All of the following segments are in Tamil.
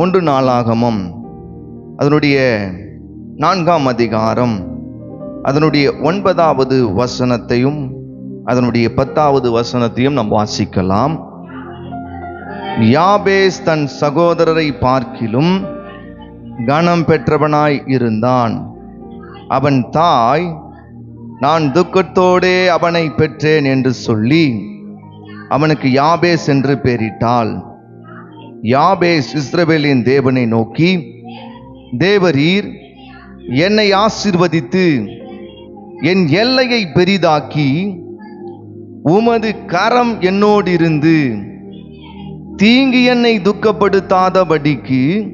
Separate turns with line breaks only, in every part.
ஒன்று நாளாகமும். அதனுடைய நான்காம் அதிகாரம். அதனுடைய ஒன்பதாவது வசனத்தையும் அதனுடைய பத்தாவது வசனத்தையும் நாம் வாசிக்கலாம். யாபேஸ் தன் சகோதரரை பார்க்கிலும் கனம் பெற்றவனாய் இருந்தான். அவன் தாய் நான் துக்கத்தோடே அவனை பெற்றேன் என்று சொல்லி அவனுக்கு யாபேஸ் என்று பெயரிட்டாள். யாபேஸ் இஸ்ரவேலின் தேவனை நோக்கி தேவரீர் என்னை ஆசிர்வதித்து என் எல்லையை பெரிதாக்கி உமது கரம் என்னோடிருந்து தீங்கு என்னை துக்கப்படுத்தாதபடிக்கு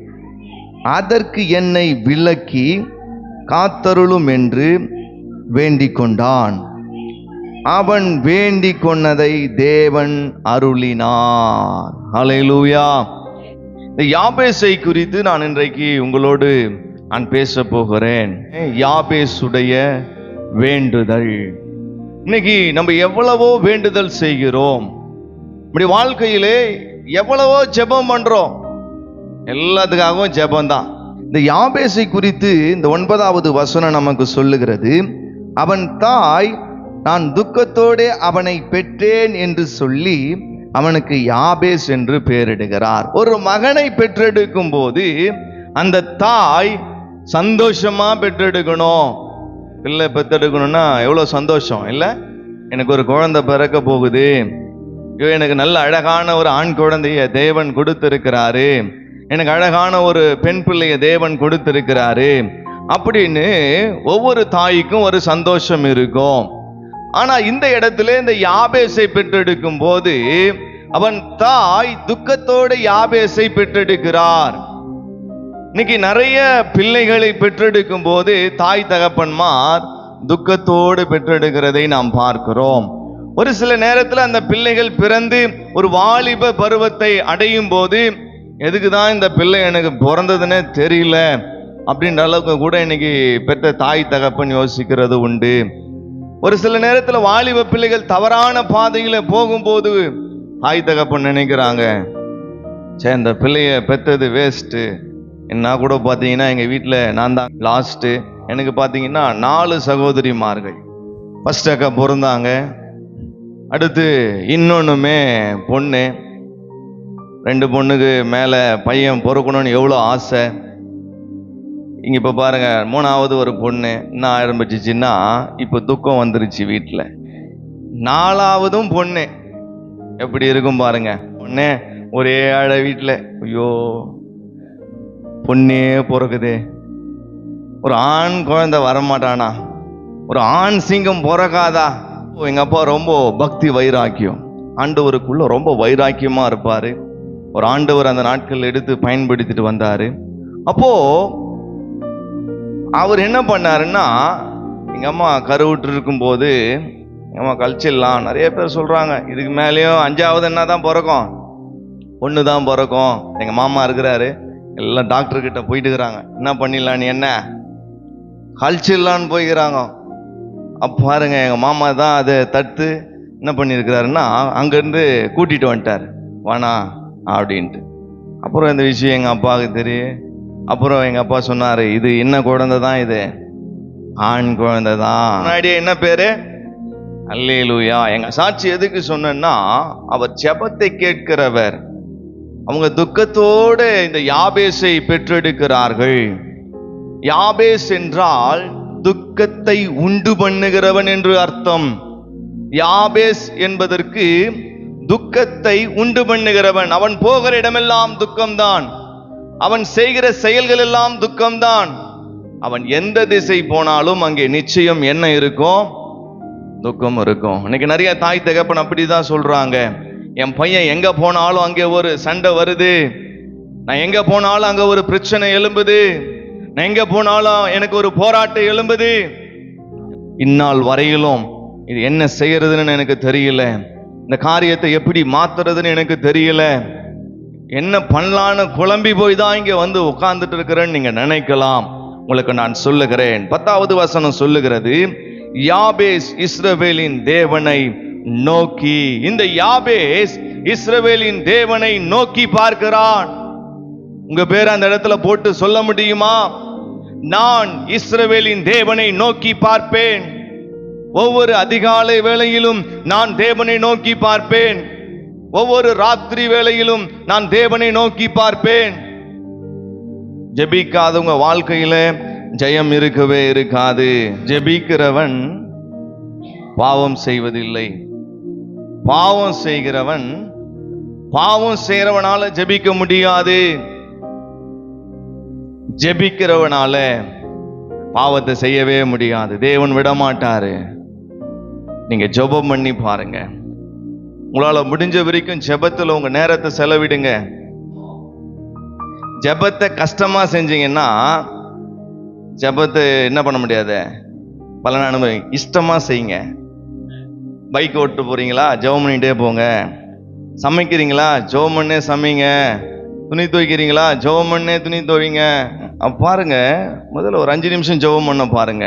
அதற்கு என்னை விலக்கி காத்தருளும் என்று வேண்டிக் கொண்டான் அவன் வேண்டிக் கொண்டதை தேவன் அருளினார். ஹalleluya. இந்த யாபேசை குறித்து நான் இன்றைக்கு உங்களோடு நான் பேச போகிறேன். யாபேசுடைய வேண்டுதல். இன்னைக்கு நம்ம எவ்வளவோ வேண்டுதல் செய்கிறோம். இப்படி வாழ்க்கையிலே எவ்வளவோ ஜெபம் பண்றோம். எல்லாத்துக்காகவும் ஜெபம் தான். இந்த யாபேசை குறித்து இந்த ஒன்பதாவது வசனம் நமக்கு சொல்லுகிறது. அவன் தாய் நான் துக்கத்தோடே அவனை பெற்றேன் என்று சொல்லி அவனுக்கு யாபேஸ் என்று பெயரிடுகிறார். ஒரு மகனை பெற்றெடுக்கும் போது அந்த தாய் சந்தோஷமா பெற்றெடுக்கணும். பிள்ளை பெற்றெடுக்கணும்னா எவ்வளோ சந்தோஷம்? இல்லை எனக்கு ஒரு குழந்தை பிறக்க போகுது. ஐயோ எனக்கு நல்ல அழகான ஒரு ஆண் குழந்தைய தேவன் கொடுத்திருக்கிறாரு. எனக்கு அழகான ஒரு பெண் பிள்ளைய தேவன் கொடுத்திருக்கிறாரு. அப்படின்னு ஒவ்வொரு தாய்க்கும் ஒரு சந்தோஷம் இருக்கும். ஆனா இந்த இடத்துல இந்த யாபேசை பெற்றெடுக்கும் போது அவன் தாய் துக்கத்தோடு யாபேசை பெற்றெடுக்கிறார். இன்னைக்கு நிறைய பிள்ளைகளை பெற்றெடுக்கும் போது தாய் தகப்பன்மார் துக்கத்தோடு பெற்றெடுக்கிறதை நாம் பார்க்கிறோம். ஒரு சில நேரத்தில் அந்த பிள்ளைகள் பிறந்து ஒரு வாலிப பருவத்தை அடையும் போது எதுக்கு தான் இந்த பிள்ளை எனக்கு பிறந்ததுன்னே தெரியல அப்படின்ற அளவுக்கு கூட இன்னைக்கு பெற்ற தாய் தகப்பன் யோசிக்கிறது உண்டு. ஒரு சில நேரத்தில் வாலிப பிள்ளைகள் தவறான பாதையில் போகும்போது தாய் தகப்பன் நினைக்கிறாங்க சே இந்த பிள்ளைய பெற்றது வேஸ்ட்டு என்ன கூட பார்த்தீங்கன்னா எங்கள் வீட்டில் நான் தான் லாஸ்ட்டு எனக்கு பார்த்தீங்கன்னா நாலு சகோதரிமார்கள். ஃபஸ்ட் அக்கா பிறந்தாங்க. அடுத்து இன்னொன்றுமே பொண்ணு. ரெண்டு பொண்ணுக்கு மேலே பையன் பிறக்கணும்னு எவ்வளோ ஆசை. இங்கே இப்போ பாருங்கள் மூணாவது ஒரு பொண்ணு என்ன ஆரம்பிச்சிச்சின்னா இப்போ துக்கம் வந்துருச்சு வீட்டில் நாலாவதும் பொண்ணு. எப்படி இருக்கும் பாருங்க. பொண்ணு ஒரே அழ வீட்டில் ஐயோ பொண்ணே பிறக்குது. ஒரு ஆண் குழந்தை வரமாட்டானா? ஒரு ஆண் சிங்கம் பிறக்காதா? ஓ, அப்பா ரொம்ப பக்தி வைராக்கியம். ஆண்டவருக்குள்ளே ரொம்ப வைராக்கியமாக இருப்பார். ஒரு ஆண்டவர் அந்த நாட்கள் எடுத்து பயன்படுத்திட்டு வந்தார். அப்போது அவர் என்ன பண்ணாருன்னா எங்கள் அம்மா கருவுற்று இருக்கும்போது எங்கள் அம்மா கழிச்சிடலாம் நிறைய பேர் சொல்கிறாங்க இதுக்கு மேலேயும் அஞ்சாவது என்ன தான் பிறக்கும்? பொண்ணு தான் பிறக்கும். எங்கள் மாமா இருக்கிறாரு. எல்லாம் டாக்டர் போயிட்டுக்கிறாங்க இருக்கிறாங்க. என்ன பண்ணிடலாம் நீ என்ன? கழிச்சிடலான்னு போய்க்கிறாங்க. அப்போ பாருங்க எங்கள் மாமா தான் அதை தடுத்து என்ன பண்ணியிருக்கிறாருன்னா அங்கேருந்து கூட்டிகிட்டு வந்துட்டார். வானா அப்படின்ட்டு. அப்புறம் இந்த விஷயம் எங்கள் அப்பாவுக்கு தெரியும். அப்புறம் எங்கள் அப்பா சொன்னார் இது என்ன குழந்தை தான் இது? ஆண் குழந்தை தான். முன்னாடியே என்ன பேரு? அல்லேலூயா. எங்க சாட்சி எதுக்கு சொன்னேன்னா அவர் ஜெபத்தை கேட்கிறவர். அவங்க துக்கத்தோடு இந்த யாபேசை பெற்றெடுக்கிறார்கள். யாபேஸ் என்றால் துக்கத்தை உண்டு பண்ணுகிறவன் என்று அர்த்தம். யாபேஸ் என்பதற்கு துக்கத்தை உண்டு பண்ணுகிறவன். அவன் போகிற இடமெல்லாம் துக்கம்தான். அவன் செய்கிற செயல்கள் எல்லாம் துக்கம்தான். அவன் எந்த திசை போனாலும் அங்கே நிச்சயம் என்ன இருக்கும் துக்கம் இருக்கும். இன்னைக்கு நிறைய தாய் தகப்பன் அப்படிதான் சொல்றாங்க. என் பையன் எங்க போனாலும் அங்கே ஒரு சண்டை வருது. நான் எங்க போனாலும் அங்க ஒரு பிரச்சனை எழும்புது. நான் எங்க போனாலும் எனக்கு ஒரு போராட்டம் எழும்புது. இந்நாள் வரையிலும் இது என்ன செய்யறதுன்னு எனக்கு தெரியல. இந்த காரியத்தை எப்படி மாத்துறதுன்னு எனக்கு தெரியல. என்ன பண்ணலான்னு குழம்பி போய் தான் இங்கே வந்து உட்கார்ந்துட்டு இருக்கிறேன்னு நீங்க நினைக்கலாம். உங்களுக்கு நான் சொல்லுகிறேன். பத்தாவது வசனம் சொல்லுகிறது யாபேஸ் இஸ்ரவேலின் தேவனை நோக்கி. இந்த யாபேஸ் இஸ்ரவேலின் தேவனை நோக்கி பார்க்கிறான். உங்க பேர் அந்த இடத்துல போட்டு சொல்ல முடியுமா? நான் இஸ்ரவேலின் தேவனை நோக்கி பார்ப்பேன். ஒவ்வொரு அதிகாலை வேளையிலும் நான் தேவனை நோக்கி பார்ப்பேன். ஒவ்வொரு ராத்திரி வேளையிலும் நான் தேவனை நோக்கி பார்ப்பேன். ஜெபிக்காதவங்க வாழ்க்கையில ஜெயம் இருக்கவே இருக்காது. ஜெபிக்கிறவன் பாவம் செய்வதில்லை. பாவம் செய்கிறவன் பாவம் செய்கிறவனால ஜெபிக்க முடியாது. ஜெபிக்கிறவனால பாவத்தை செய்யவே முடியாது. தேவன் விட மாட்டாரு நீங்க ஜெபம் பண்ணி பாருங்க. உங்களால முடிஞ்ச வரைக்கும் ஜெபத்தில் உங்க நேரத்தை செலவிடுங்க. ஜெபத்தை கஷ்டமா செஞ்சீங்கன்னா ஜெபத்தை என்ன பண்ண முடியாது? பலன் அனுபவி இஷ்டமா செய்யுங்க. பைக் ஓட்டு போறீங்களா? ஜெபம் பண்ணிகிட்டே போங்க. சமைக்கிறீங்களா? ஜெபம் பண்ணே சமைங்க. துணி துவைக்கிறீங்களா? ஜெபம் பண்ணே துணி துவைங்க. பாருங்க முதல்ல ஒரு அஞ்சு நிமிஷம் ஜெபம் பண்ண பாருங்க.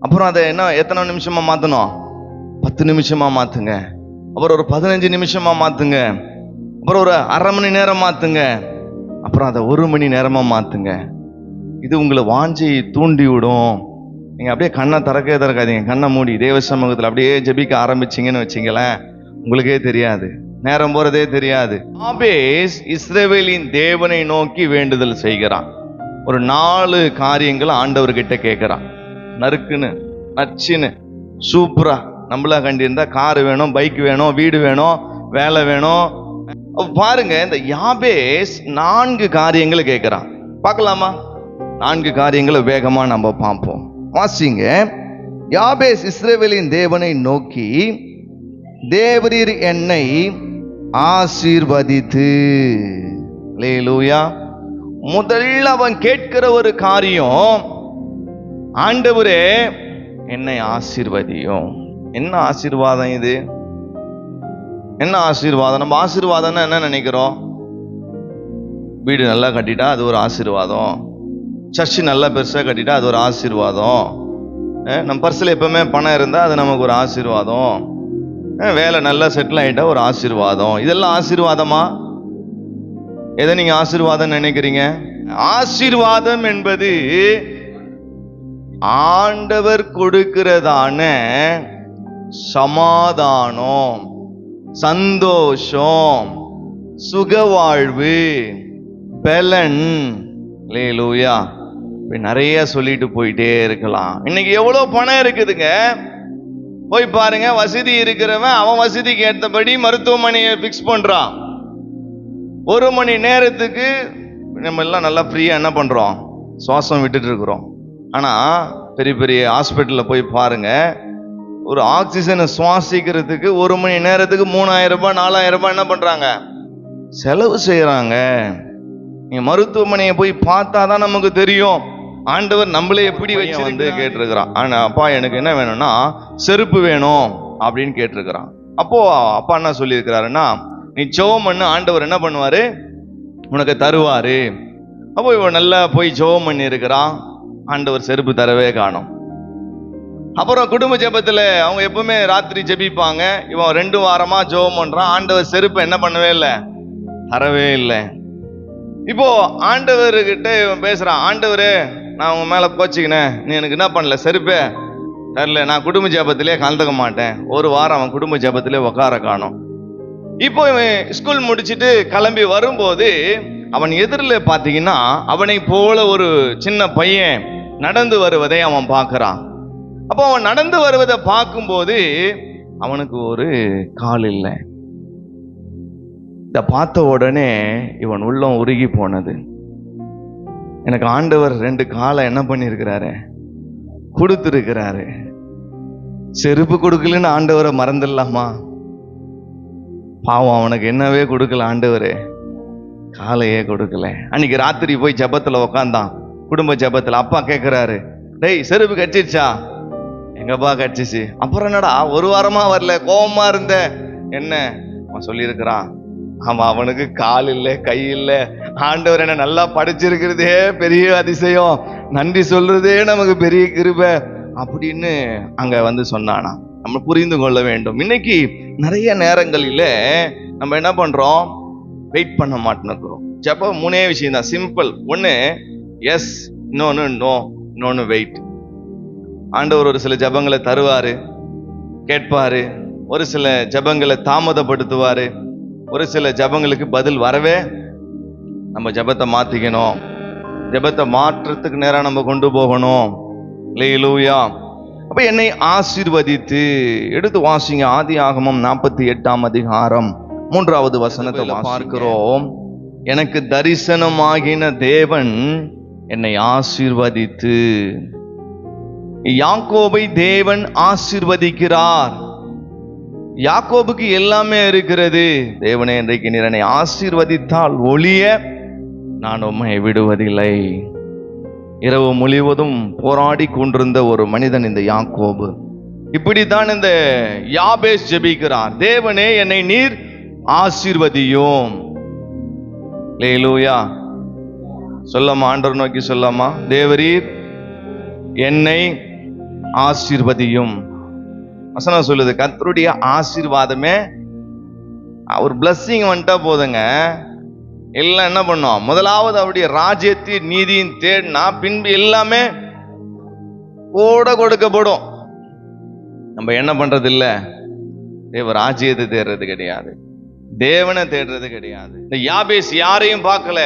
அப்புறம் அதை என்ன எத்தனை நிமிஷமா மாத்தணும்? பத்து நிமிஷமா மாத்துங்க. அப்புறம் ஒரு பதினஞ்சு நிமிஷமா மாத்துங்க. அப்புறம் ஒரு அரை மணி நேரம் மாத்துங்க. அப்புறம் அதை ஒரு மணி நேரமா மாத்துங்க. இது உங்களை வாஞ்சி தூண்டி விடும். நீங்க அப்படியே கண்ணை திறக்கவே திறக்காதீங்க. கண்ணை மூடி தேவ சமூகத்தில் அப்படியே ஜெபிக்க ஆரம்பிச்சிங்கன்னு வச்சிங்களேன். உங்களுக்கே தெரியாது. நேரம் போறதே தெரியாது. ஆபேஸ் இஸ்ரேவேலின் தேவனை நோக்கி வேண்டுதல் செய்கிறான். ஒரு நாலு காரியங்கள் ஆண்டவர்கிட்ட கேட்கிறான். நறுக்குன்னு நச்சுன்னு சூப்பரா நம்மளா கண்டிருந்தா கார் வேணும் பைக் வேணும் வீடு வேணும் வேலை வேணும். பாருங்க இந்த யாபேஸ் நான்கு காரியங்களை கேட்கிறான். பார்க்கலாமா? நான்கு காரியங்களை வேகமா நம்ம பார்ப்போம். வாசிங்க. யாபேஸ் இஸ்ரேவேலின் தேவனை நோக்கி தேவரீர் என்னை ஆசீர்வதித்து. லேலூயா முதல்ல அவன் கேட்கிற ஒரு காரியம் ஆண்டவரே என்னை ஆசீர்வதியும். என்ன ஆசீர்வாதம் இது? என்ன ஆசீர்வாதம்? நம்ம ஆசீர்வாதம்னா என்ன நினைக்கிறோம்? வீடு நல்லா கட்டிட்டா அது ஒரு ஆசீர்வாதம். சர்ச்சு நல்லா பெருசாக கட்டிட்டா அது ஒரு ஆசீர்வாதம். நம்ம பர்ஸில் எப்பவுமே பணம் இருந்தால் அது நமக்கு ஒரு ஆசீர்வாதம். வேலை நல்லா செட்டில் ஆகிட்டா ஒரு ஆசீர்வாதம். இதெல்லாம் ஆசீர்வாதமா? எதை நீங்கள் ஆசீர்வாதம் நினைக்கிறீங்க? ஆசீர்வாதம் என்பது ஆண்டவர் கொடுக்கிறதான சமாதானம் சந்தோஷம் சுகவாழ்வு பலன். லேலூயா இப்படி நிறைய சொல்லிட்டு போயிட்டே இருக்கலாம். இன்னைக்கு எவ்வளோ பணம் இருக்குதுங்க? போய் பாருங்க வசதி இருக்கிறவன் அவன் வசதிக்கு ஏற்றபடி மருத்துவமனையை ஃபிக்ஸ் பண்ணுறான் ஒரு மணி நேரத்துக்கு நம்ம எல்லாம் நல்லா ஃப்ரீயாக என்ன பண்ணுறோம் சுவாசம் விட்டுட்டு இருக்கிறோம். ஆனால் பெரிய பெரிய ஹாஸ்பிட்டலில் போய் பாருங்கள் ஒரு ஆக்சிஜனை சுவாசிக்கிறதுக்கு ஒரு மணி நேரத்துக்கு மூணாயிரம் ரூபாய் நாலாயிரம் ரூபாய் என்ன பண்றாங்க? செலவு செய்யறாங்க நீங்க மருத்துவமனையை போய் பார்த்தா தான் நமக்கு தெரியும். ஆண்டவர் நம்மளே எப்படி வச்சு வந்து கேட்டிருக்கிறான். ஆனா அப்பா எனக்கு என்ன வேணும்னா செருப்பு வேணும் அப்படின்னு கேட்டிருக்கிறான். அப்போ அப்பா என்ன சொல்லியிருக்கிறாருன்னா நீ ஜெபம் பண்ணு ஆண்டவர் என்ன பண்ணுவாரு? உனக்கு தருவாரு. அப்போ இவன் நல்லா போய் ஜெபம் பண்ணி இருக்கிறான் ஆண்டவர் செருப்பு தரவே காணோம். அப்புறம் குடும்ப ஜெபத்தில் அவங்க எப்பவுமே ராத்திரி ஜெபிப்பாங்க. இவன் ரெண்டு வாரமாக ஜெபம் பண்ணுறான் ஆண்டவர் செருப்பு என்ன பண்ணவே இல்லை. தரவே இல்லை. இப்போ ஆண்டவர்கிட்ட இவன் பேசுகிறான் ஆண்டவரே நான் உங்கள் மேலே கோச்சிக்கினேன். நீ எனக்கு என்ன பண்ணல? செருப்பே? தரல. நான் குடும்ப ஜபத்திலே கலந்துக்க மாட்டேன். ஒரு வாரம் அவன் குடும்ப ஜபத்திலே உட்கார காணும். இப்போ இவன் ஸ்கூல் முடிச்சுட்டு கிளம்பி வரும்போது அவன் எதிரில் பார்த்தீங்கன்னா அவனை போல ஒரு சின்ன பையன் நடந்து வருவதை அவன் பார்க்குறான் அப்போ அவன் நடந்து வருவதை பார்க்கும்போது அவனுக்கு ஒரு கால் இல்லை. இதை பார்த்த உடனே இவன் உள்ளம் உருகி போனது. எனக்கு ஆண்டவர் ரெண்டு காலை என்ன பண்ணியிருக்கிறாரு? கொடுத்துருக்கிறாரு. செருப்பு கொடுக்கலன்னு ஆண்டவரை மறந்துடலாமா? பாவம் அவனுக்கு என்னவே கொடுக்கல ஆண்டவரே. காலையே கொடுக்கல. அன்னைக்கு ராத்திரி போய் ஜபத்தில் உக்காந்தான். குடும்ப ஜபத்தில் அப்பா கேட்குறாரு டேய் செருப்பு கட்டிடுச்சா எங்கப்பா கடிச்சிச்சு. அப்புறம் என்னடா ஒரு வாரமா வரல கோபமாக இருந்த. என்ன? அவன் சொல்லியிருக்கிறான் ஆமா அவனுக்கு கால் இல்லை கை இல்லை. ஆண்டவர் என்ன நல்லா படிச்சிருக்கிறதே பெரிய அதிசயம். நன்றி சொல்றதே நமக்கு பெரிய கிருபை. அப்படின்னு அங்க வந்து சொன்னானா. நம்ம புரிந்து கொள்ள வேண்டும். இன்னைக்கு நிறைய நேரங்களில நம்ம என்ன பண்றோம்? வெயிட் பண்ண மாட்டேன்னுக்குறோம் ஜெபம் மூணே விஷயம் தான் சிம்பிள் ஒன்று எஸ் இன்னொன்று நோ இன்னொன்று வெயிட் ஆண்டவர் ஒரு சில ஜெபங்களை தருவாரு கேட்பாரு ஒரு சில ஜெபங்களை தாமதப்படுத்துவாரு ஒரு சில ஜெபங்களுக்கு பதில் வரவே நம்ம ஜெபத்தை மாத்திக்கணும். ஜெபத்தை மாற்றத்துக்கு நேரா நம்ம கொண்டு போகணும். லேலூயா அப்ப என்னை ஆசீர்வதித்து எடுத்து வாசிங்க ஆதி ஆகமம் நாற்பத்தி எட்டாம் அதிகாரம் மூன்றாவது வசனத்தை பார்க்கிறோம் எனக்கு தரிசனமாகின தேவன் என்னை ஆசீர்வதித்து யாக்கோபை தேவன் ஆசிர்வதிக்கிறார். யாக்கோபுக்கு எல்லாமே இருக்கிறது. தேவனே இன்றைக்கு நீர் என்னை ஆசீர்வதித்தால் ஒளிய நான் உம்மை விடுவதில்லை. இரவு முழுவதும் போராடி கொண்டிருந்த ஒரு மனிதன் இந்த யாக்கோபு. இப்படித்தான் இந்த யாபேஸ் ஜெபிக்கிறார். தேவனே என்னை நீர் ஆசீர்வதியும். லேலூயா சொல்லமா ஆண்டர் நோக்கி சொல்லாமா? தேவரீர் என்னை ஆசீர்வதியும். வசனம் சொல்லுது கத்தருடைய ஆசீர்வாதமே ஒரு பிளஸ்ஸிங் வந்துட்டா போதுங்க. எல்லாம் என்ன பண்ணோம்? முதலாவது அவருடைய ராஜ்யத்தின் நீதியின் தேடினா பின்பு எல்லாமே கூட கொடுக்கப்படும். நம்ம என்ன பண்றது இல்ல தேவ ராஜ்யத்தை தேடுறது கிடையாது. தேவனை தேடுறது கிடையாது. இந்த யாபேஸ் யாரையும் பார்க்கல.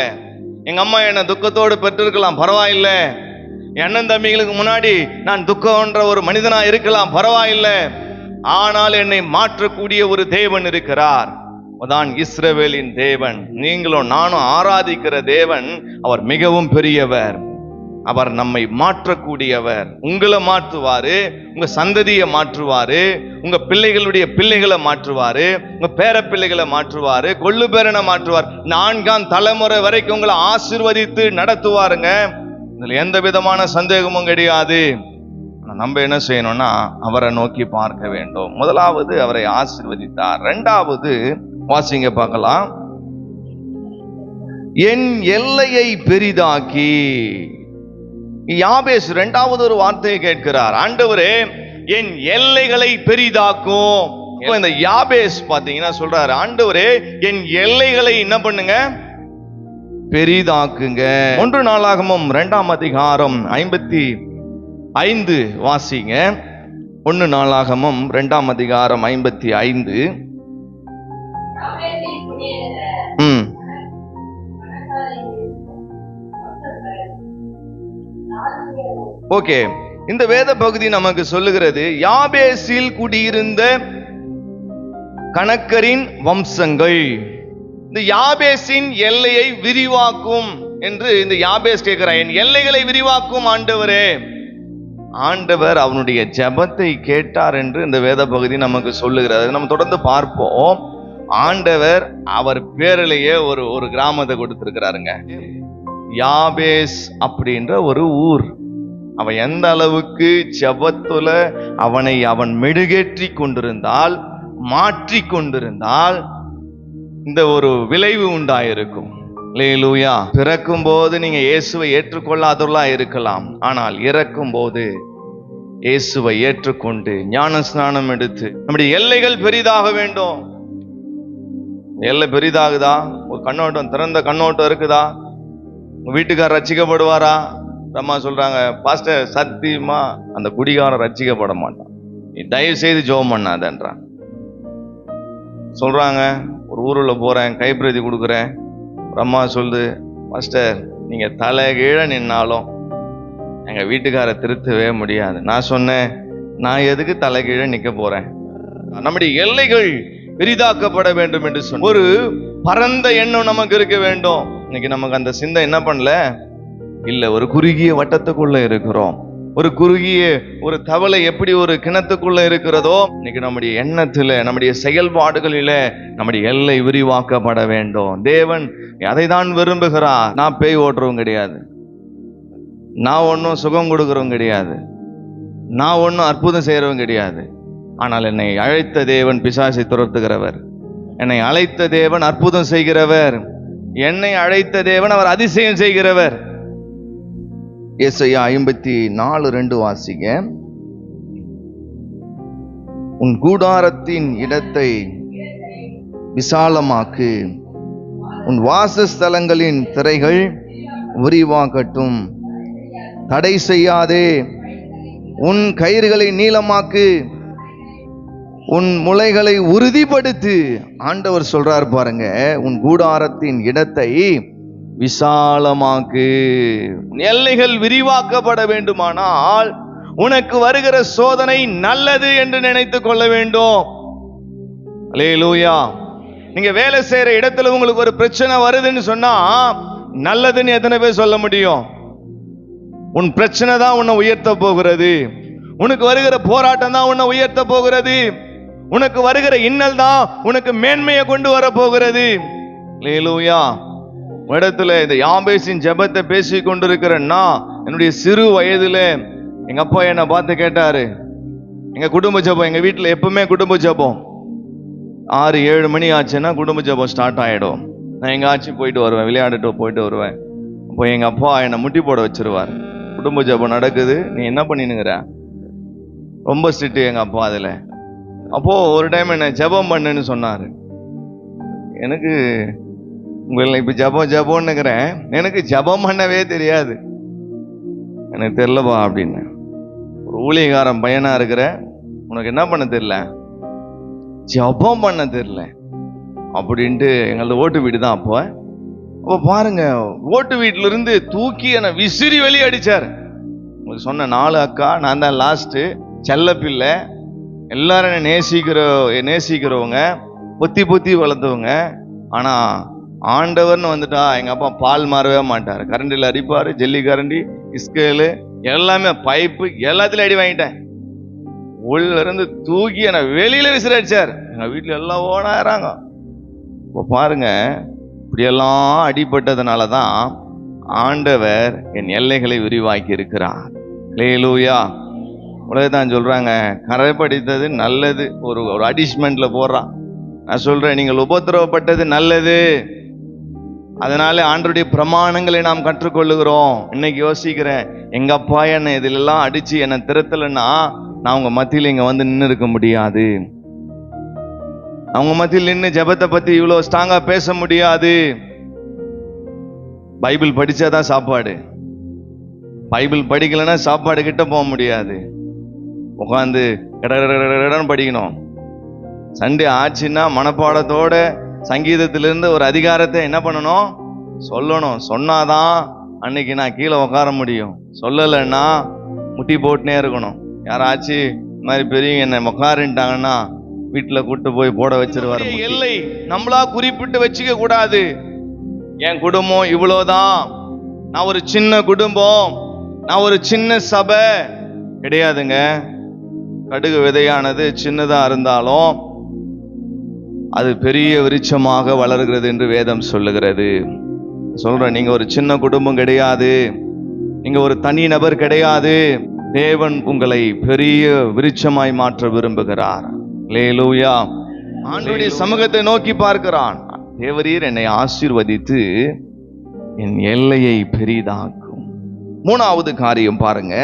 எங்க அம்மா என்ன துக்கத்தோடு பெற்றிருக்கலாம்? பரவாயில்ல. அண்ணன் தம்பிகளுக்கு முன்னாடி நான் துக்கம்ன்ற ஒரு மனிதனா இருக்கலாம் பரவாயில்லை. ஆனால் என்னை மாற்றக்கூடிய ஒரு தேவன் இருக்கிறார். தான் இஸ்ரவேலின் தேவன். நீங்களும் நானும் ஆராதிக்கிற தேவன் அவர் மிகவும் பெரியவர். அவர் நம்மை மாற்றக்கூடியவர். உங்களை மாற்றுவாரு உங்க சந்ததியை மாற்றுவாரு உங்க பிள்ளைகளுடைய பிள்ளைகளை மாற்றுவாரு உங்க பேர பிள்ளைகளை மாற்றுவாரு கொள்ளு பேரனை மாற்றுவார். நான்காம் தலைமுறை வரைக்கும் உங்களை ஆசிர்வதித்து நடத்துவாருங்க. இதில் எந்த விதமான சந்தேகமும் கிடையாது. நம்ம என்ன செய்யணும்னா அவரை நோக்கி பார்க்க வேண்டும். முதலாவது அவரை ஆசிர்வதித்தார். ரெண்டாவது வாசிங்க பார்க்கலாம். என் எல்லையை பெரிதாக்கி. யாபேஸ் ரெண்டாவது ஒரு வார்த்தையை கேட்கிறார். ஆண்டவரே என் எல்லைகளை பெரிதாக்கும். இந்த யாபேஸ் பாத்தீங்கன்னா சொல்றாரு ஆண்டவரே என் எல்லைகளை என்ன பண்ணுங்க? பெரிதாக்குங்க. ஒன்று நாளாகமும் இரண்டாம் அதிகாரம் ஐம்பத்தி ஐந்து வாசிங்க. ஒன்று நாளாகமும் இரண்டாம் அதிகாரம் ஐம்பத்தி ஐந்து. ம். ஓகே. இந்த வேத பகுதி நமக்கு சொல்லுகிறது யாபேசில் குடியிருந்த கணக்கரின் வம்சங்கள். இந்த யாபேஸின் எல்லையை விரிவாக்கும் என்று இந்த யாபேஸ் கேட்கிறார். என் எல்லைகளை விரிவாக்கும் ஆண்டவரே. ஆண்டவர் அவனுடைய ஜெபத்தை கேட்டார் என்று இந்த வேத பகுதி நமக்கு சொல்லுகிறது. நம்ம தொடர்ந்து பார்ப்போம். ஆண்டவர் அவர் பேரிலேயே ஒரு ஒரு கிராமத்தை கொடுத்திருக்கிறாருங்க. யாபேஸ் அப்படின்ற ஒரு ஊர். அவன் எந்த அளவுக்கு ஜபத்துல அவனை அவன் மெடுகேற்றி கொண்டிருந்தால் மாற்றி கொண்டிருந்தால் இந்த ஒரு விளைவு உண்டாயிருக்கும். லேலூயா பிறக்கும் போது நீங்க இயேசுவை ஏற்றுக்கொள்ளாதவர்களா இருக்கலாம். ஆனால் இறக்கும் போது இயேசுவை ஏற்றுக்கொண்டு ஞான ஸ்நானம் எடுத்து நம்முடைய எல்லைகள் பெரிதாக வேண்டும். எல்லை பெரிதாகுதா? ஒரு கண்ணோட்டம் திறந்த கண்ணோட்டம் இருக்குதா? உங்க வீட்டுக்காரர் ரட்சிக்கப்படுவாரா அம்மா சொல்றாங்க பாஸ்டர் சத்தியமா அந்த குடிகாரன் ரசிக்கப்பட மாட்டான். நீ தயவு செய்து ஜோம் பண்ணாதன்றான். சொல்றாங்க ஒரு ஊரில் போகிறேன் கைப்பிரதி கொடுக்குறேன். ஒரு அம்மா சொல்லுது மாஸ்டர் நீங்க தலைகீழ நின்னாலும் எங்கள் வீட்டுக்காரை திருத்தவே முடியாது. நான் சொன்னேன் நான் எதுக்கு தலை கீழே நிற்க போகிறேன் நம்முடைய எல்லைகள் பெரிதாக்கப்பட வேண்டும் என்று சொன்ன ஒரு பரந்த எண்ணம் நமக்கு இருக்க வேண்டும். இன்னைக்கு நமக்கு அந்த சிந்தை என்ன பண்ணல? இல்லை ஒரு குறுகிய வட்டத்துக்குள்ளே இருக்கிறோம். ஒரு குறுகிய ஒரு தவளை எப்படி ஒரு கிணத்துக்குள்ள இருக்கிறதோ இன்னைக்கு நம்முடைய எண்ணத்துல நம்முடைய செயல்பாடுகளில நம்முடைய எல்லை விரிவாக்கப்பட வேண்டும். தேவன் அதை தான் விரும்புகிறார். நான் பேய் ஓட்டுறவும் கிடையாது. நான் ஒன்றும் சுகம் கொடுக்குறவும் கிடையாது. நான் ஒன்றும் அற்புதம் செய்கிறவும் கிடையாது. ஆனால் என்னை அழைத்த தேவன் பிசாசை துரத்துகிறவர். என்னை அழைத்த தேவன் அற்புதம் செய்கிறவர். என்னை அழைத்த தேவன் அவர் அதிசயம் செய்கிறவர். ஏசையா ஐம்பத்தி நாலு ரெண்டு வாசிங்க. உன் கூடாரத்தின் இடத்தை விசாலமாக்கு. உன் வாசஸ்தலங்களின் திரைகள் விரிவாகட்டும். தடை செய்யாதே. உன் கயிறுகளை நீளமாக்கு. உன் முளைகளை உறுதிப்படுத்து. ஆண்டவர் சொல்றார் பாருங்க உன் கூடாரத்தின் இடத்தை விசாலமாக்கு. எல்லைகள் விரிவாக்கப்பட வேண்டுமானால் உனக்கு வருகிற சோதனை நல்லது என்று நினைத்து கொள்ள வேண்டும். லூயா நீங்க வேலை செய்யற இடத்துல உங்களுக்கு ஒரு பிரச்சனை வருதுன்னு சொன்னா நல்லதுன்னு எத்தனை பேர் சொல்ல முடியும்? உன் பிரச்சனை தான் உன்னை உயர்த்த போகிறது. உனக்கு வருகிற போராட்டம் தான் உன்னை உயர்த்த போகிறது. உனக்கு வருகிற இன்னல் தான் உனக்கு மேன்மையை கொண்டு வர போகிறது. லேலூயா இடத்துல இந்த யாம்பேசின் ஜெபத்தை பேசி கொண்டிருக்கிறேன்னா என்னுடைய சிறு வயதுல எங்க அப்பா என்னை பார்த்து கேட்டாரு. எங்க குடும்ப ஜெபம் எங்க வீட்டில் எப்பவுமே குடும்ப ஜெபம். ஆறு ஏழு மணி ஆச்சுன்னா குடும்ப ஜெபம் ஸ்டார்ட் ஆயிடும். நான் எங்காச்சும் போயிட்டு வருவேன் விளையாடிட்டு போயிட்டு வருவேன். அப்போ எங்க அப்பா என்னை முட்டி போட வச்சிருவார். குடும்ப ஜெபம் நடக்குது நீ என்ன பண்ணினுங்கிற? ரொம்ப ஸ்ட்ரிக்ட் எங்க அப்பா அதுல. அப்போ ஒரு டைம் என்ன ஜெபம் பண்ணுன்னு சொன்னாரு. எனக்கு உங்களை இப்போ ஜெபம் ஜெபம்னுங்கிறேன். எனக்கு ஜெபம் பண்ணவே தெரியாது. எனக்கு தெரிலப்பா அப்படின்னு. ஒரு ஊழியக்காரன் பையனாக இருக்கிற உனக்கு என்ன பண்ண தெரியல? ஜெபம் பண்ண தெரியல. அப்படின்ட்டு எங்களது ஓட்டு வீடு தான் அப்போ. அப்போ பாருங்க ஓட்டு வீட்டிலிருந்து தூக்கி என்னை விசிறி வெளியே அடிச்சார். உங்களுக்கு சொன்ன நாலு அக்கா நான் தான் லாஸ்ட்டு செல்ல பிள்ளை. எல்லாரும் என்னை நேசிக்கிற நேசிக்கிறவங்க பொத்தி பொத்தி வளர்த்தவங்க. ஆனால் ஆண்டவர்னு வந்துட்டா எங்கள் அப்பா பால் மாறவே மாட்டார். கரண்டில் அரிப்பார் ஜல்லி கரண்டி இஸ்கேலு எல்லாமே பைப்பு எல்லாத்துலையும் அடி வாங்கிட்டேன். உள்ள இருந்து தூக்கி என்னை வெளியில் விசிறடிச்சார். அடிச்சார் வீட்டில் எல்லாம் ஓனாயிராங்க இப்போ பாருங்க இப்படியெல்லாம் அடிபட்டதுனால தான் ஆண்டவர் என் எல்லைகளை விரிவாக்கி இருக்கிறார். லேலூயா உலகத்தான் சொல்கிறாங்க கரை படித்தது நல்லது. ஒரு ஒரு அடிஷ்மெண்ட்டில் போடுறான். நான் சொல்கிறேன் நீங்கள் உபத்திரவப்பட்டது நல்லது. அதனால ஆண்டருடைய பிரமாணங்களை நாம் கற்றுக்கொள்ளுகிறோம். இன்னைக்கு யோசிக்கிறேன் எங்க அப்பா என்னை இதிலெல்லாம் அடிச்சு என்னை திருத்தலைன்னா நான் உங்க மத்தியில் இங்க வந்து நின்று இருக்க முடியாது. அவங்க மத்தியில் நின்று ஜெபத்தை பத்தி இவ்வளோ ஸ்ட்ராங்கா பேச முடியாது. பைபிள் படிச்சாதான் சாப்பாடு. பைபிள் படிக்கலைன்னா சாப்பாடு கிட்ட போக முடியாது. உட்காந்து கடன்னு படிக்கணும். சண்டே ஆச்சுன்னா மனப்பாடத்தோட சங்கீதத்திலிருந்து ஒரு அதிகாரத்தை என்ன பண்ணணும்? சொல்லணும். சொன்னாதான் அன்னைக்கு நான் கீழே உட்கார முடியும். சொல்லலைன்னா முட்டி போட்டுனே இருக்கணும். யாராச்சும் இந்த மாதிரி பெரியவங்க என்னை உட்காருன்ட்டாங்கன்னா வீட்டில் கூட்டு போய் போட வச்சிருவாரு இல்லை. நம்மளா குறிப்பிட்டு வச்சுக்க கூடாது. என் குடும்பம் இவ்வளோதான். நான் ஒரு சின்ன குடும்பம். நான் ஒரு சின்ன சபை. கிடையாதுங்க. கடுகு விதையானது சின்னதா இருந்தாலும் அது பெரிய விருட்சமாக வளர்கிறது என்று வேதம் சொல்லுகிறது. சொல்றேன் நீங்க ஒரு சின்ன குடும்பம் கிடையாது. நீங்க ஒரு தனி நபர் கிடையாது. தேவன் உங்களை பெரிய விருட்சமாய் மாற்ற விரும்புகிறார். லேலூயா ஆண்டுடைய சமூகத்தை நோக்கி பார்க்கிறான். தேவரீர் என்னை ஆசீர்வதித்து என் எல்லையை பெரிதாக்கும். மூணாவது காரியம் பாருங்க.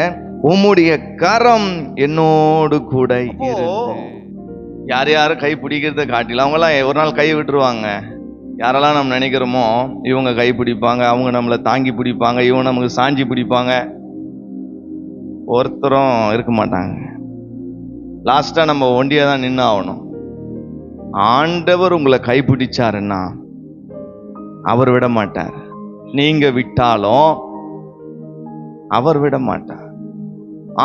உம்முடைய கரம் என்னோடு கூட. யார் யாரும் கை பிடிக்கிறத காட்டில அவங்களாம் ஒரு நாள் கை விட்டுருவாங்க. யாரெல்லாம் நம்ம நினைக்கிறோமோ இவங்க கை பிடிப்பாங்க அவங்க நம்மளை தாங்கி பிடிப்பாங்க இவங்க நமக்கு சாஞ்சி பிடிப்பாங்க. ஒருத்தரும் இருக்க மாட்டாங்க. லாஸ்டா நம்ம ஒண்டியா தான் நின்று ஆகணும். ஆண்டவர் உங்களை கைப்பிடிச்சாருன்னா அவர் விட மாட்டார். நீங்க விட்டாலும் அவர் விட மாட்டார்.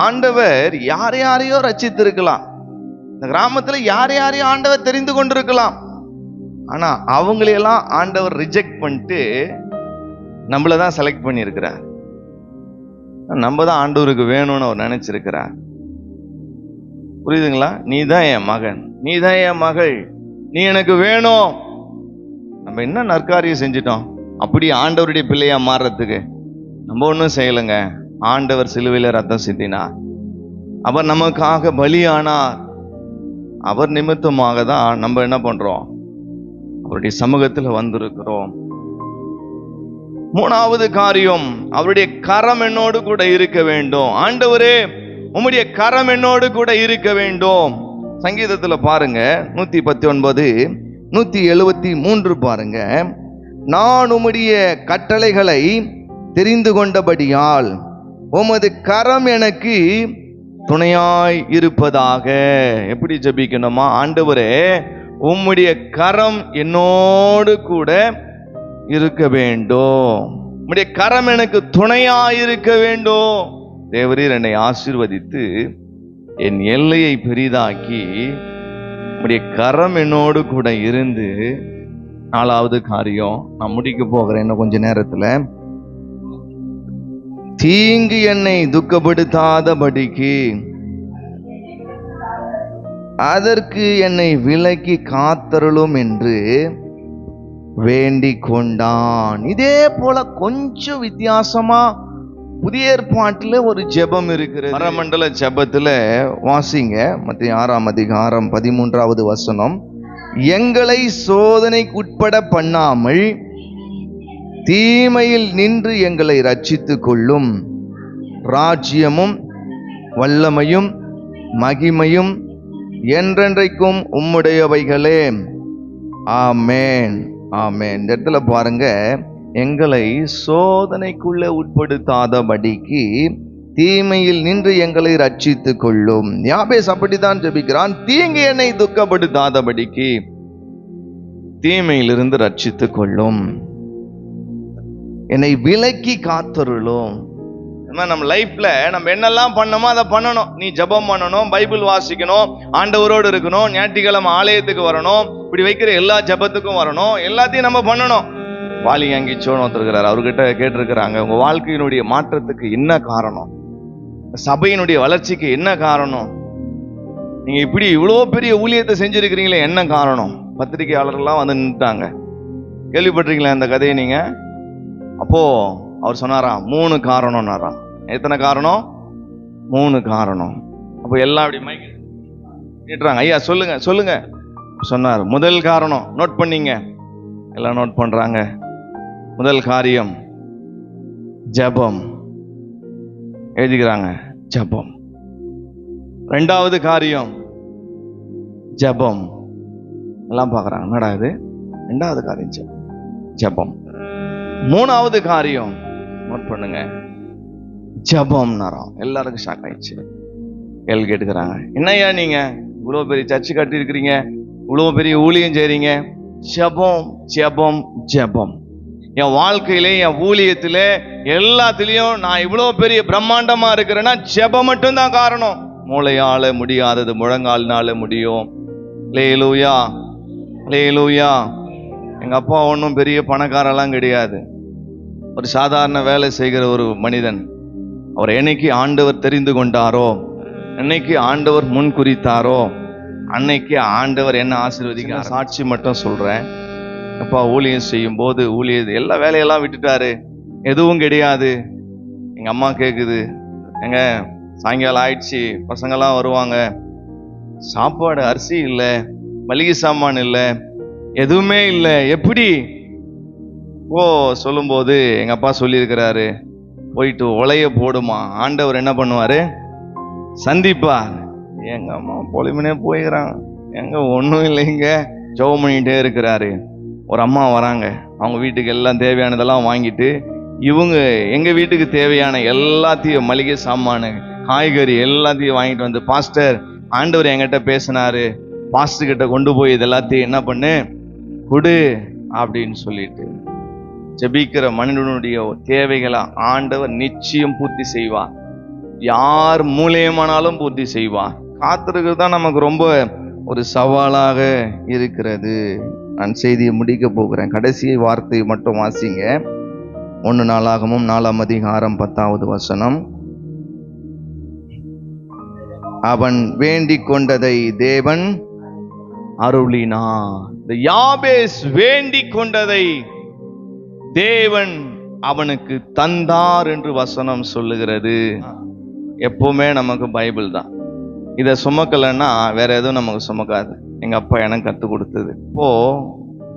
ஆண்டவர் யார் யாரையோ ரச்சித்திருக்கலாம் இந்த கிராமத்துல யார் யாரையும் ஆண்டவர் தெரிந்து கொண்டிருக்கலாம். ஆனா அவங்களையெல்லாம் ஆண்டவர் ரிஜெக்ட் பண்ணிட்டு நம்மள தான் செலக்ட் பண்ணியிருக்கிறார். நம்ம தான் ஆண்டவருக்கு வேணும்னு அவர் நினைச்சிருக்கிறார். புரியுதுங்களா? நீ தான் என் மகன். நீ தான் என் மகள். நீ எனக்கு வேணும். நம்ம என்ன நற்காரியம் செஞ்சிட்டோம்? அப்படி ஆண்டவருடைய பிள்ளையா மாறுறதுக்கு. நம்ம ஒன்றும் செய்யலைங்க. ஆண்டவர் சிலுவையில் ரத்தம் சிந்தினார். அவர் நமக்காக பலியானார். அவர் நிமித்தமாக தான் நம்ம என்ன பண்றோம்? அவருடைய சமூகத்தில் வந்திருக்கிறோம். மூணாவது காரியம் அவருடைய கரம் என்னோடு கூட இருக்க வேண்டும். ஆண்டவரே உம்முடைய கரம் என்னோடு கூட இருக்க வேண்டும். சங்கீதத்தில் பாருங்க நூத்தி பத்தி ஒன்பது நூத்தி எழுபத்தி மூன்று பாருங்க. நான் உம்முடைய கட்டளைகளை தெரிந்து கொண்டபடியால் உமது கரம் எனக்கு துணையாய் இருப்பதாக. எப்படி ஜபிக்கணுமா? ஆண்டவரே உம்முடைய கரம் என்னோடு கூட இருக்க வேண்டும். உம்முடைய கரம் எனக்கு துணையாய் இருக்க வேண்டும். தேவரீர் என்னை ஆசீர்வதித்து என் எல்லையை பெரிதாக்கி உம்முடைய கரம் என்னோடு கூட இருந்து நாலாவது காரியம். நான் முடிக்க போகிறேன் இன்னும் கொஞ்ச நேரத்தில். தீங்கு என்னை துக்கப்படுத்தாதபடிக்கு அதற்கு என்னை விலக்கி காத்தருளும் என்று வேண்டிக் கொண்டான். இதே போல கொஞ்சம் வித்தியாசமா புதிய ஏற்பாட்டில் ஒரு ஜெபம் இருக்கிறது. பரமண்டல ஜெபத்தில் வாசிங்க மத்திய ஆறாம் அதிகாரம் பதிமூன்றாவது வசனம். எங்களை சோதனைக்குட்பட பண்ணாமல் தீமையில் நின்று எங்களை ரட்சித்து கொள்ளும். ராஜ்யமும் வல்லமையும் மகிமையும் என்றென்றைக்கும் உம்முடையவைகளே. ஆமேன். ஆமேன். இந்த இடத்துல பாருங்க எங்களை சோதனைக்குள்ள உட்படுத்தாதபடிக்கு தீமையில் நின்று எங்களை ரட்சித்து கொள்ளும். யாபேஸ் அப்படித்தான் ஜெபிக்கிறான் தீங்கு என்னை துக்கப்படுத்தாதபடிக்கு தீமையிலிருந்து ரட்சித்து கொள்ளும். என்னை விலக்கி காத்தருளும். நம்ம லைஃப்ல நம்ம என்னெல்லாம் பண்ணமோ அதை பண்ணணும். நீ ஜெபம் பண்ணணும் பைபிள் வாசிக்கணும் ஆண்டவரோடு இருக்கணும் ஞாயிற்றுக்கிழமை ஆலயத்துக்கு வரணும் இப்படி வைக்கிற எல்லா ஜெபத்துக்கும் வரணும். எல்லாத்தையும் நம்ம பண்ணணும். வாலி அங்கி சோழன் ஒருத்தருக்கிறார் அவர்கிட்ட கேட்டிருக்கிறாங்க உங்க வாழ்க்கையினுடைய மாற்றத்துக்கு என்ன காரணம்? சபையினுடைய வளர்ச்சிக்கு என்ன காரணம்? நீங்க இப்படி இவ்வளோ பெரிய ஊழியத்தை செஞ்சிருக்கிறீங்களே என்ன காரணம்? பத்திரிகையாளர்கள்லாம் வந்து நின்றுட்டாங்க கேள்விப்பட்டிருக்கீங்களா அந்த கதையை நீங்கள் அப்போ அவர் சொன்னாராம் மூணு காரணம்னாராம். எத்தனை காரணம்? மூணு காரணம். அப்போ எல்லாம் அப்படி மைக் கேட்டுறாங்க. ஐயா சொல்லுங்க சொல்லுங்க. சொன்னார் முதல் காரணம் நோட் பண்ணீங்க. எல்லாம் நோட் பண்றாங்க. முதல் காரியம் ஜெபம். எழுதிக்கிறாங்க ஜெபம். ரெண்டாவது காரியம் ஜெபம். எல்லாம் பார்க்குறாங்க. என்னடா இது? ரெண்டாவது காரியம் ஜபம். ஜெபம். மூணாவது காரியம் நோட் பண்ணுங்க. ஜபம்னாராம் எல்லாருக்கும் ஷாக் ஆயிடுச்சு. கேள்வி கேட்டுக்கிறாங்க. என்னய்யா நீங்க? இவ்வளோ பெரிய சர்ச்சு கட்டி இருக்கிறீங்க. இவ்வளோ பெரிய ஊழியம் செய்றீங்க. ஜபம் ஜபம் ஜபம். என் வாழ்க்கையில என் ஊழியத்துல எல்லாத்துலயும் நான் இவ்வளோ பெரிய பிரம்மாண்டமா இருக்கிறேன்னா ஜெபம் மட்டும்தான் காரணம். மூளையால முடியாதது முழங்கால்னால முடியும். லேலூயா லேலூயா எங்க அப்பா ஒன்றும் பெரிய பணக்காரெல்லாம் கிடையாது. ஒரு சாதாரண வேலை செய்கிற ஒரு மனிதன். அவர் என்னைக்கு ஆண்டவர் தெரிந்து கொண்டாரோ என்னைக்கு ஆண்டவர் முன் குறித்தாரோ அன்னைக்கு ஆண்டவர் என்ன ஆசீர்வதிக்க சாட்சி மட்டும் சொல்றேன். அப்பா ஊழியம் செய்யும் போது ஊழிய எல்லா வேலையெல்லாம் விட்டுட்டாரு. எதுவும் கிடையாது. எங்க அம்மா கேக்குது. எங்க சாயங்காலம் ஆயிடுச்சு. பசங்கெல்லாம் வருவாங்க. சாப்பாடு அரிசி இல்லை. மளிகை சாமான் இல்லை. எதுவுமே இல்லை. எப்படி? ஓ சொல்லும்போது எங்க அப்பா சொல்லியிருக்கிறாரு போயிட்டு உலைய போடுமா. ஆண்டவர் என்ன பண்ணுவாரு? சந்திப்பா. எங்க அம்மா பொலிமனே போயிடுறான் எங்க ஒன்றும் இல்லைங்க. ஜெபம் பண்ணிகிட்டே இருக்கிறாரு. ஒரு அம்மா வராங்க. அவங்க வீட்டுக்கு எல்லாம் தேவையானதெல்லாம் வாங்கிட்டு இவங்க எங்கள் வீட்டுக்கு தேவையான எல்லாத்தையும் மளிகை சாமானு காய்கறி எல்லாத்தையும் வாங்கிட்டு வந்து பாஸ்டர் ஆண்டவர் என்கிட்ட பேசினாரு. பாஸ்டர் கிட்ட கொண்டு போய் இது எல்லாத்தையும் என்ன பண்ணு? கொடு அப்படின்னு சொல்லிட்டு ஜபிக்கிற மனிதனுடைய தேவைகளை ஆண்டவர் நிச்சயம் பூர்த்தி செய்வார். யார் மூலியமானாலும் பூர்த்தி செய்வார். காத்திருக்கிறது தான் நமக்கு ரொம்ப ஒரு சவாலாக இருக்கிறது. நான் செய்தியை முடிக்க போகிறேன். கடைசி வார்த்தையை மட்டும் வாசிங்க. ஒன்று நாளாகவும் நாலாம் அதிகாரம் பத்தாவது வசனம். அவன் வேண்டிக் கொண்டதை தேவன் அருளினா. இந்த யாபேஸ் வேண்டிக் கொண்டதை தேவன் அவனுக்கு தந்தார் என்று வசனம் சொல்லுகிறது. எப்பவுமே நமக்கு பைபிள் தான். இதை சுமக்கலைன்னா வேற எதுவும் நமக்கு சுமக்காது. எங்க அப்பா எனக்கு கற்றுக் கொடுத்தது. இப்போ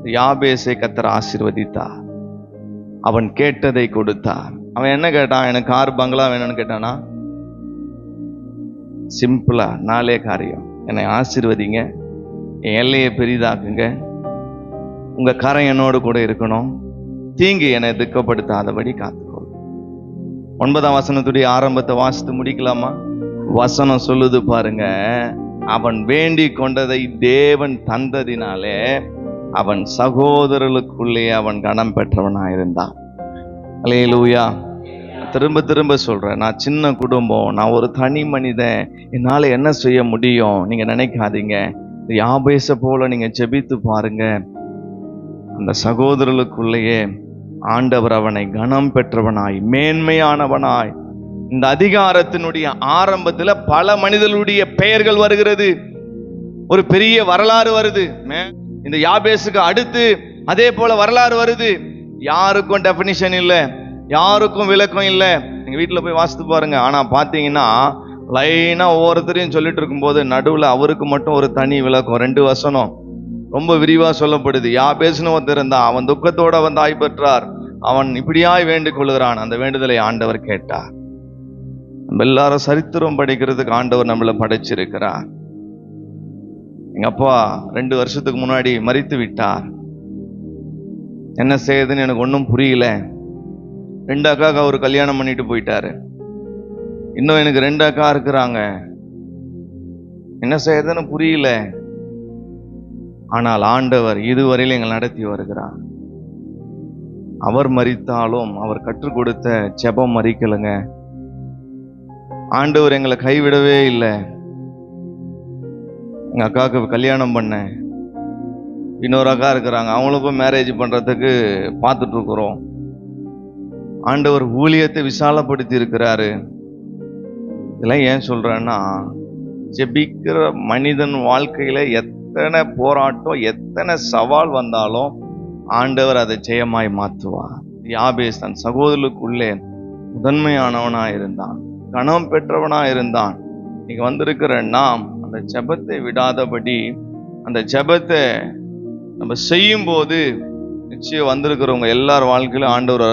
யாபேசை கத்தர் ஆசிர்வதித்தா அவன் கேட்டதை கொடுத்தார். அவன் என்ன கேட்டான்? எனக்கு கார் பங்களா வேணும்னு கேட்டானா? சிம்பிளா நாளே காரியம். என்னை ஆசிர்வதிங்க. எல்லையை பெரிதாக்குங்க. உங்க கரை என்னோடு கூட இருக்கணும். தீங்கு என்னை துக்கப்படுத்தாதபடி காத்துக்கொள். ஒன்பதாம் வசனத்துடைய ஆரம்பத்தை வாசித்து முடிக்கலாமா? வசனம் சொல்லுது பாருங்க. அவன் வேண்டி கொண்டதை தேவன் தந்ததினாலே அவன் சகோதரர்களுக்குள்ளே அவன் கனம் அலே லூயா திரும்ப திரும்ப சொல்கிறேன் நான் சின்ன குடும்பம். நான் ஒரு தனி மனிதன். என்னால் என்ன செய்ய முடியும்? நீங்கள் நினைக்காதீங்க. யாபேச போல நீங்கள் ஜெபித்து பாருங்க. அந்த சகோதரர்களுக்குள்ளேயே ஆண்டவர் அவனை கனம் பெற்றவனாய் மேன்மையானவனாய். இந்த அதிகாரத்தினுடைய ஆரம்பத்தில் பல மனிதர்களுடைய பெயர்கள் வருகிறது. ஒரு பெரிய வரலாறு வருது. மே- இந்த யாபேசுக்கு அடுத்து அதே போல வரலாறு வருது. யாருக்கும் டெபினிஷன் இல்லை யாருக்கும் விளக்கம் இல்லை. நீங்கள் வீட்டில் போய் வாசித்து பாருங்க. ஆனால் பார்த்தீங்கன்னா லைனாக ஒவ்வொருத்தரையும் சொல்லிட்டு இருக்கும்போது நடுவில் அவருக்கு மட்டும் ஒரு தனி விளக்கம் ரெண்டு வசனம். ரொம்ப விரிவாக சொல்லப்படுது. யாபேசுன்னு ஒருத்தர் இருந்தான் அவன் துக்கத்தோட அவன் தாய் பெற்றார். அவன் இப்படியாய் வேண்டிக் கொள்கிறான். அந்த வேண்டுதலை ஆண்டவர் கேட்டார். நம்ம எல்லாரும் சரித்திரம் படிக்கிறதுக்கு ஆண்டவர் நம்மளை படைச்சிருக்கிறார். எங்கள் அப்பா ரெண்டு வருஷத்துக்கு முன்னாடி மறித்து விட்டார். என்ன செய்யுதுன்னு எனக்கு ஒன்றும் புரியல. ரெண்டு அக்காவுக்கு அவர் கல்யாணம் பண்ணிட்டு போயிட்டாரு. இன்னும் எனக்கு ரெண்டு அக்கா இருக்கிறாங்க. என்ன செய்யறதுன்னு புரியல. ஆனால் ஆண்டவர் இதுவரையில் எங்களை நடத்தி வருகிறார். அவர் மறித்தாலும் அவர் கற்றுக் கொடுத்த ஜெபம் மறிக்கலைங்க ஆண்டவர் எங்களை கைவிடவே இல்லை. எங்கள் அக்காவுக்கு கல்யாணம் பண்ணேன் இன்னொரு அக்கா இருக்கிறாங்க. அவங்களுக்கும் மேரேஜ் பண்ணுறதுக்கு பார்த்துட்ருக்குறோம் ஆண்டவர் ஊழியத்தை விசாலப்படுத்தி இருக்கிறாரு. இதெல்லாம் ஏன் சொல்கிறேன்னா ஜெபிக்கிற மனிதன் வாழ்க்கையில் எத்தனை போராட்டம் எத்தனை சவால் வந்தாலும் ஆண்டவர் அதை ஜெயமாய் மாற்றுவார். யாபேஸ் தன் சகோதரர்களுக்குள்ளே முதன்மையானவனாக இருந்தான் கணம் பெற்றவனாக இருந்தான். இங்கே வந்திருக்கிற நாம் அந்த ஜெபத்தை விடாதபடி அந்த ஜெபத்தை நம்ம செய்யும்போது நிச்சயம் வந்திருக்கிறவங்க எல்லார் வாழ்க்கையிலும் ஆண்டவர்